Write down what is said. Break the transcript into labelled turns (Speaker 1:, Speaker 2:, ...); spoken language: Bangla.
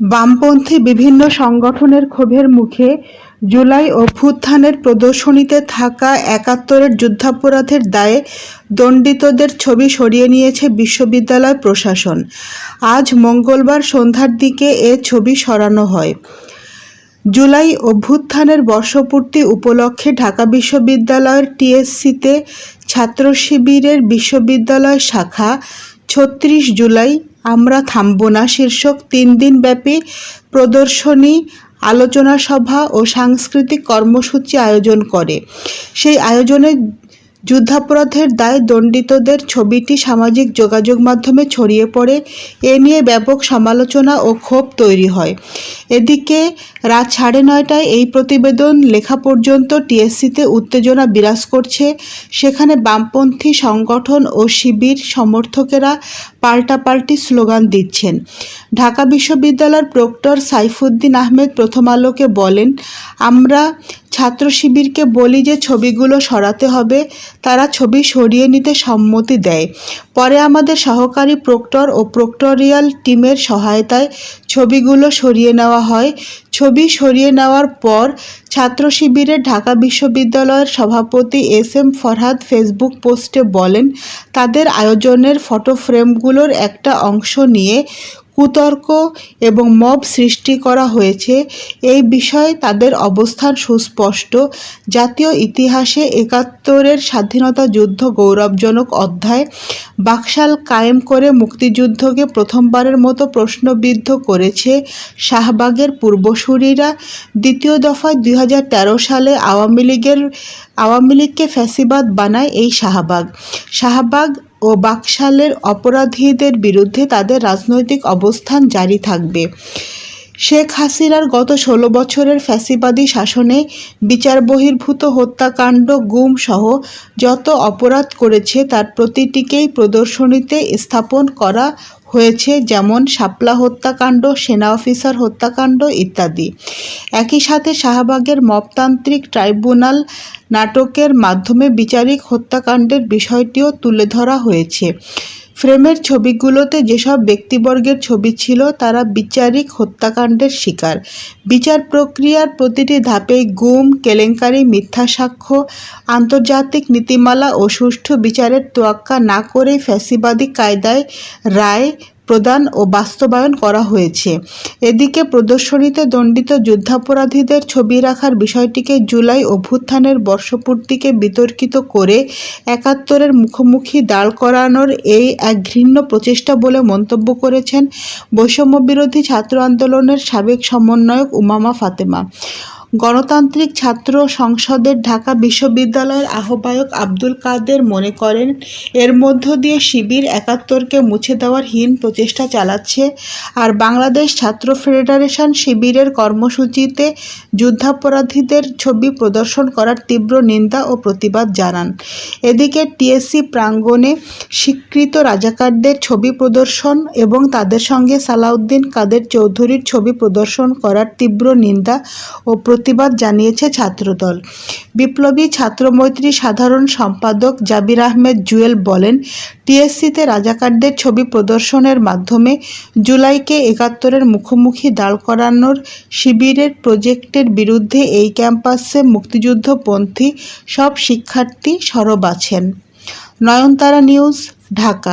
Speaker 1: বামপন্থী বিভিন্ন সংগঠনের ক্ষোভের মুখে জুলাই অভ্যুত্থানের প্রদর্শনীতে থাকা একাত্তরের যুদ্ধাপরাধের দায়ে দণ্ডিতদের ছবি সরিয়ে নিয়েছে বিশ্ববিদ্যালয় প্রশাসন। আজ মঙ্গলবার সন্ধ্যার দিকে এ ছবি সরানো হয়। জুলাই অভ্যুত্থানের বর্ষপূর্তি উপলক্ষে ঢাকা বিশ্ববিদ্যালয়ের টিএসসিতে ছাত্র শিবিরের বিশ্ববিদ্যালয় শাখা ছত্রিশ জুলাই আমরা থামব না। শীর্ষক তিন দিন ব্যাপী প্রদর্শনী, আলোচনা সভা ও সাংস্কৃতিক কর্মসূচি আয়োজন করে। সেই আয়োজনে যুদ্ধাপরাধের দায় দণ্ডিতদের ছবিটি সামাজিক যোগাযোগ মাধ্যমে ছড়িয়ে পড়ে, এ নিয়ে ব্যাপক সমালোচনা ও ক্ষোভ তৈরি হয়। এদিকে রাত সাড়ে নয়টায় এই প্রতিবেদন লেখা পর্যন্ত টিএসসিতে উত্তেজনা বিরাজ করছে। সেখানে বামপন্থী সংগঠন ও শিবির সমর্থকেরা পাল্টাপাল্টি স্লোগান দিচ্ছেন। ঢাকা বিশ্ববিদ্যালয়ের প্রক্টর সাইফুদ্দিন আহমেদ প্রথম আলোকে বলেন, আমরা ছাত্র শিবিরকে বলি যে ছবিগুলো সরাতে হবে, তারা ছবি সরিয়ে নিতে সম্মতি দেয়। পরে আমাদের সহকারী প্রক্টর ও প্রক্টোরিয়াল টিমের সহায়তায় ছবিগুলো সরিয়ে নেওয়া হয়। ছবি সরিয়ে নেওয়ার পর ছাত্র শিবিরের ঢাকা বিশ্ববিদ্যালয়ের সভাপতি এস এম ফরহাদ ফেসবুক পোস্টে বলেন, তাদের আয়োজনের ফটো ফ্রেমগুলোর একটা অংশ নিয়ে কুতর্ক এবং মব সৃষ্টি করা হয়েছে। এই বিষয়ে তাদের অবস্থান সুস্পষ্ট। জাতীয় ইতিহাসে একাত্তরের স্বাধীনতা যুদ্ধ গৌরবজনক অধ্যায়। বাকশাল কায়েম করে মুক্তিযুদ্ধকে প্রথমবারের মতো প্রশ্নবিদ্ধ করেছে শাহবাগের পূর্বসূরিরা। দ্বিতীয় দফায় দুই হাজার তেরো সালে আওয়ামী লীগের আওয়ামী লীগকে ফ্যাসিবাদ বানায় এই শাহবাগ। শাহবাগ ও বাকশালের অপরাধীদের বিরুদ্ধে তাদের রাজনৈতিক অবস্থান জারি থাকবে। শেখ হাসিনার গত ষোলো বছরের ফ্যাসিবাদী শাসনে বিচার বহির্ভূত হত্যাকাণ্ড, গুম সহ যত অপরাধ করেছে তার প্রতিটিকেই প্রদর্শনীতে স্থাপন করা হয়েছে, যেমন শাপলা হত্যাকাণ্ড, সেনা অফিসার হত্যাকাণ্ড ইত্যাদি। একই সাথে শাহবাগের মপতান্ত্রিক ট্রাইব্যুনাল নাটকের মাধ্যমে বিচারিক হত্যাকাণ্ডের বিষয়টিও তুলে ধরা হয়েছে। ফ্রেমের ছবিগুলোতে যেসব ব্যক্তিবর্গের ছবি ছিল, তারা বিচারিক হত্যাকাণ্ডের শিকার। বিচার প্রক্রিয়ার প্রতিটি ধাপেই গুম, কেলেঙ্কারি, মিথ্যা সাক্ষ্য, আন্তর্জাতিক নীতিমালা ও সুষ্ঠু বিচারের তোয়াক্কা না করেই ফ্যাসিবাদী কায়দায় রায় প্রদান ও বাস্তবায়ন করা হয়েছে। এদিকে প্রদর্শনীতে দণ্ডিত যুদ্ধাপরাধীদের ছবি রাখার বিষয়টিকে জুলাই অভ্যুত্থানের বর্ষপূর্তিকে বিতর্কিত করে একাত্তরের মুখোমুখি দাঁড় করানোর এই এক ঘৃণ্য প্রচেষ্টা বলে মন্তব্য করেছেন বৈষম্যবিরোধী ছাত্র আন্দোলনের সাবেক সমন্বয়ক উমামা ফাতেমা। গণতান্ত্রিক ছাত্র সংসদের ঢাকা বিশ্ববিদ্যালয়ের আহ্বায়ক আব্দুল কাদের মনে করেন, এর মধ্য দিয়ে শিবির একাত্তরকে মুছে দেওয়ার হীন প্রচেষ্টা চালাচ্ছে আর বাংলাদেশ ছাত্র ফেডারেশন শিবিরের কর্মসূচিতে যুদ্ধাপরাধীদের ছবি প্রদর্শন করার তীব্র নিন্দা ও প্রতিবাদ জানান। এদিকে টিএসসি প্রাঙ্গণে স্বীকৃত রাজাকারদের ছবি প্রদর্শন এবং তাদের সঙ্গে সালাউদ্দিন কাদের চৌধুরীর ছবি প্রদর্শন করার তীব্র নিন্দা ও প্রতিবাদ জানিয়েছে ছাত্রদল। বিপ্লবী ছাত্রমৈত্রী সাধারণ সম্পাদক জাবির আহমেদ জুয়েল বলেন, টিএসসিতে রাজাকারদের ছবি প্রদর্শনের মাধ্যমে জুলাইকে একাত্তরের মুখোমুখি দাঁড় করানোর শিবিরের প্রজেক্টের বিরুদ্ধে এই ক্যাম্পাসে মুক্তিযুদ্ধপন্থী সব শিক্ষার্থী সরব আছেন। নয়নতারা নিউজ, ঢাকা।